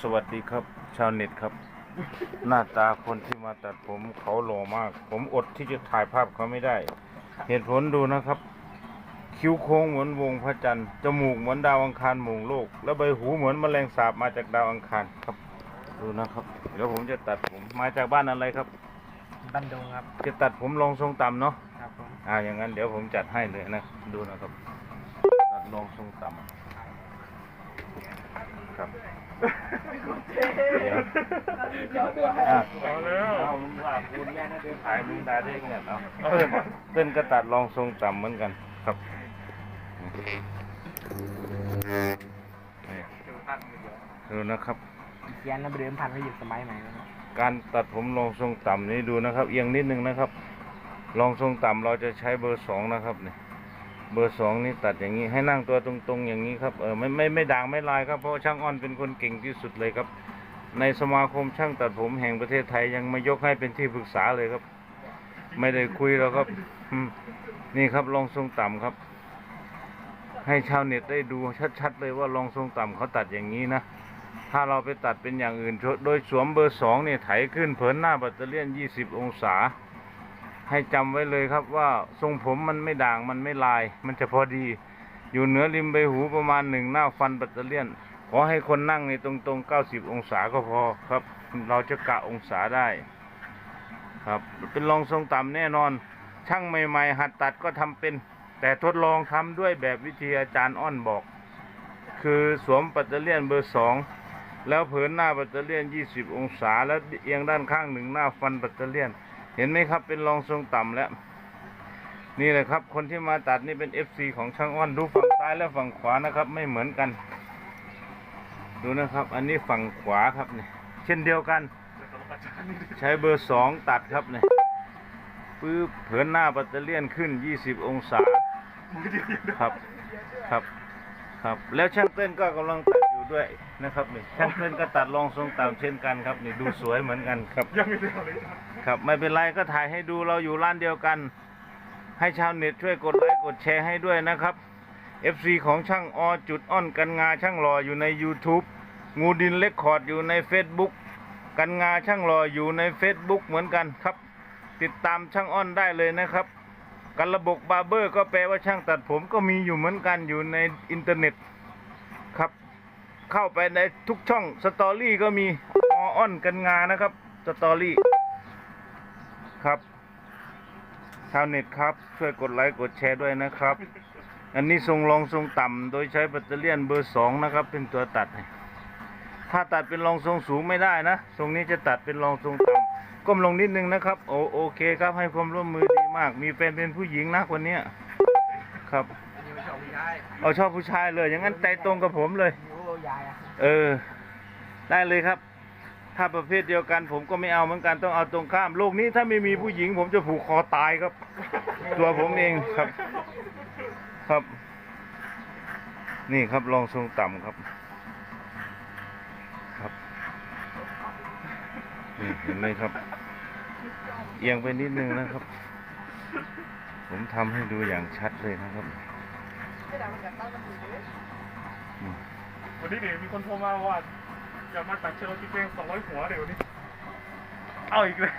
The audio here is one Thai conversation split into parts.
สวัสดีครับ ชาวเน็ตครับ หน้าตาคนที่มาตัดผมเขาหล่อมาก ผมอดที่จะถ่ายภาพเขาไม่ได้ เหตุผลดูนะครับ คิ้วโค้งเหมือนวงพระจันทร์จมูกเหมือนดาวอังคารหมุงโลก และใบหูเหมือนแมลงสาบมาจากดาวอังคารครับ ดูนะครับ เดี๋ยวผมจะตัดผมมาจากบ้านอะไรครับ บันดงครับ จะตัดผมลงทรงต่ำเนาะครับผมอ่าอย่างนั้นเดี๋ยวผมจัดให้เลยนะดูนะครับ ตัดลงทรงต่ำครับ เดี๋ยวอะเอาแล้วเอามึงว่าคุณแม่นะเดินขายมึงได้ได้เงี้ยเอาเต้นเต้นก็ตัดลองทรงต่ำเหมือนกันครับนี่ดูนะครับ เขียนนะเดิมพันไปอยู่สมัยใหม่แล้วการตัดผมลองทรงต่ำนี้ดูนะครับ เอียงนิดนึงนะครับลองทรงต่ำเราจะใช้เบอร์สองนะครับเนี่ย เบอร์สองนี่ตัดอย่างนี้ให้นั่งตัวตรงๆอย่างนี้ครับเออไม่ไม่ไม่ด่างไม่ลายครับเพราะช่างอ้อนเป็นคนเก่งที่สุดเลยครับ ในสมาคมช่างตัดผมแห่งประเทศไทยยังไม่ยกให้เป็นที่ปรึกษาเลยครับ ไม่ได้คุยแล้วครับนี่ครับลองทรงต่ำครับ ให้ชาวเน็ตได้ดูชัดๆเลยว่าลองทรงต่ำเขาตัดอย่างนี้นะถ้าเราไปตัดเป็นอย่างอื่น โดยสวมเบอร์สองเนี่ยไถขึ้นเผินหน้าแบตเตอรี่ยน20องศา ให้จำไว้เลยครับว่าทรงผมมันไม่ด่างมันไม่ลาย มันจะพอดี อยู่เหนือริมใบหูประมาณหนึ่งหน้าฟันแบตเตอรี่ยน ขอให้คนนั่งในตรงๆ 90 องศาก็พอครับ เราจะกะองศาได้ ครับเป็นรองทรงต่ำแน่นอน ช่างใหม่ ๆ หัดตัดก็ทำเป็น แต่ทดลองทำด้วยแบบวิธีอาจารย์อ้อนบอก คือสวมแบตเตอรี่ยนเบอร์สองแล้วเผินหน้าแบตเตอรี่ยน 20 องศา แล้วเอียงด้านข้างหนึ่งหน้าฟันแบตเตอรี่ยน เห็นไหมครับเป็นรองทรงต่ำแล้ว นี่แหละครับ คนที่มาตัดนี่เป็น FC ของช่างอ้อนดูฝั่งซ้ายและฝั่งขวานะครับ ไม่เหมือนกัน ดูนะครับ อันนี้ฝั่งขวาครับเนี่ยเช่นเดียวกัน ใช้เบอร์สองตัดครับเนี่ยปื้บเผินหน้าแบตเตอรี่ยนขึ้น 20 องศาครับครับครับ แล้วช่างเต้นก็กำลังตัด ด้วยนะครับนี่ช่างเต้นก็ตัดรองทรงต่ำเช่นกันครับนี่ดูสวยเหมือนกันครับ ยังไม่ได้เลยครับไม่เป็นไรก็ถ่ายให้ดูเราอยู่ร้านเดียวกัน ให้ชาวเน็ตช่วยกดไลค์กดแชร์ให้ด้วยนะครับ FC ของช่างอจุดอ้อนกันงาช่างหล่ออยู่ใน YouTube งูดินเล็กคอร์ดอยู่ใน Facebook กันงาช่างหล่ออยู่ใน Facebook เหมือนกันครับ ติดตามช่างอ้อนได้เลยนะครับกันระบบบาร์เบอร์ก็แปลว่าช่างตัดผมก็มีอยู่เหมือนกันอยู่ในอินเทอร์เน็ตครับ เข้าไปในทุกช่องสตอรี่ก็มีออ้อนกันงานะครับสตอรี่ครับชาวเน็ตครับ ช่วยกดไลค์กดแชร์ด้วยนะครับ อันนี้ทรงรองทรงต่ำโดยใช้แบตเตอรี่ยเบอร์สองนะครับ เป็นตัวตัด ถ้าตัดเป็นรองทรงสูงไม่ได้นะ ทรงนี้จะตัดเป็นรองทรงต่ำก้มลงนิดนึงนะครับ โอโอเคครับให้ความร่วมมือดีมาก มีแฟนเป็นผู้หญิงนะคนนี้ครับเอาชอบผู้ชายเลย อย่างนั้นใจตรงกับผมเลย ยายอะเออ ได้เลยครับ ถ้าประเภทเดียวกัน ผมก็ไม่เอาเหมือนกันต้องเอาตรงข้าม โลกนี้ถ้าไม่มีผู้หญิง ผมจะผูกคอตายครับ ตัวผมเองครับ ครับ นี่ครับลองทรงต่ำครับ ครับนี่เห็นไหมครับ เอียงไปนิดนึงนะครับ ผมทำให้ดูอย่างชัดเลยนะครับ วันนี้เดี๋ยวมีคนโทรมาว่าอยากมาตัดเชลซีเพลงสองร้อยหัวเดี๋ยวนี้ เอาอีกเลย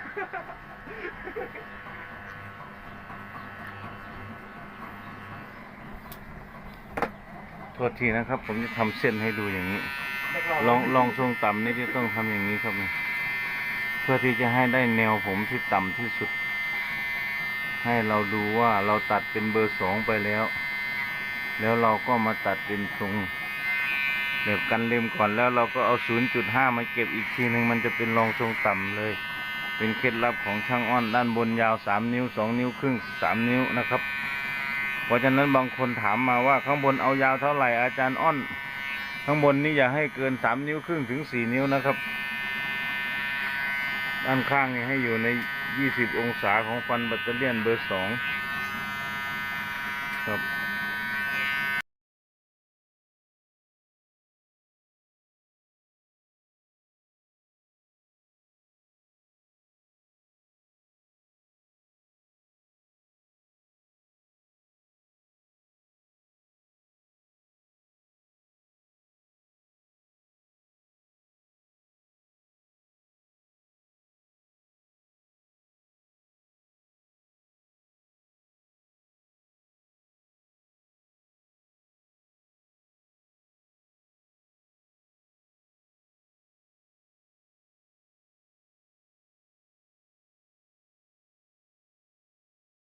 โทษทีนะครับ ผมจะทำเส้นให้ดูอย่างนี้ ลองลองทรงต่ำนี่ที่ต้องทำอย่างนี้ครับนี่เพื่อที่จะให้ได้แนวผมที่ต่ำที่สุด ให้เราดูว่าเราตัดเป็นเบอร์สองไปแล้ว แล้วเราก็มาตัดเป็นทรง แบบกันเลมก่อนแล้วเราก็เอา 0.5 มาเก็บอีกทีหนึ่งมันจะเป็นรองทรงต่ำเลย เป็นเคล็ดลับของช่างอ้อนด้านบนยาว 3 นิ้ว 2 นิ้วครึ่ง 3 นิ้วนะครับ เพราะฉะนั้นบางคนถามมาว่าข้างบนเอายาวเท่าไหร่อาจารย์อ้อน ข้างบนนี่อย่าให้เกินสามนิ้วครึ่งถึงสี่นิ้วนะครับ ด้านข้างนี่ให้อยู่ในยี่สิบองศาของฟันแบตเตอรี่ยนเบอร์สองครับ